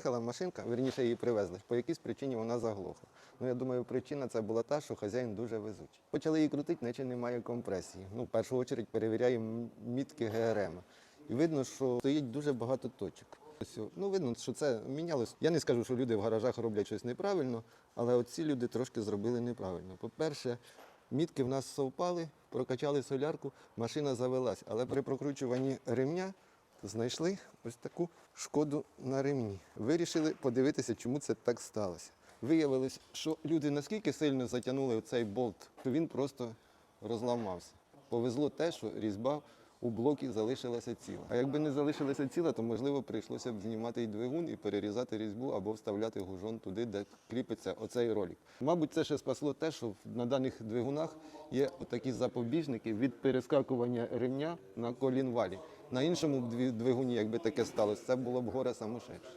Під'їхала машинка, верніше її привезли. По якійсь причині вона заглохла. Ну я думаю, причина це була та, що хазяїн дуже везучий. Почали її крутити, наче немає компресії. Ну, в першу чергу перевіряємо мітки ГРМ. І видно, що стоїть дуже багато точок. Ну, видно, що це мінялось. Я не скажу, що люди в гаражах роблять щось неправильно, але оці люди трошки зробили неправильно. По-перше, мітки в нас совпали, прокачали солярку, машина завелась. Але при прокручуванні ремня знайшли ось таку шкоду на ремні. Вирішили подивитися, чому це так сталося. Виявилось, що люди наскільки сильно затягнули цей болт, що він просто розламався. Повезло те, що різьба у блокі залишилася ціла. А якби не залишилася ціла, то можливо прийшлося б знімати й двигун і перерізати різьбу або вставляти гужон туди, де кріпиться оцей ролик. Мабуть, це ще спасло те, що на даних двигунах є такі запобіжники від перескакування ремня на колінвалі. На іншому двигуні, якби таке сталося, це було б горе самошедше.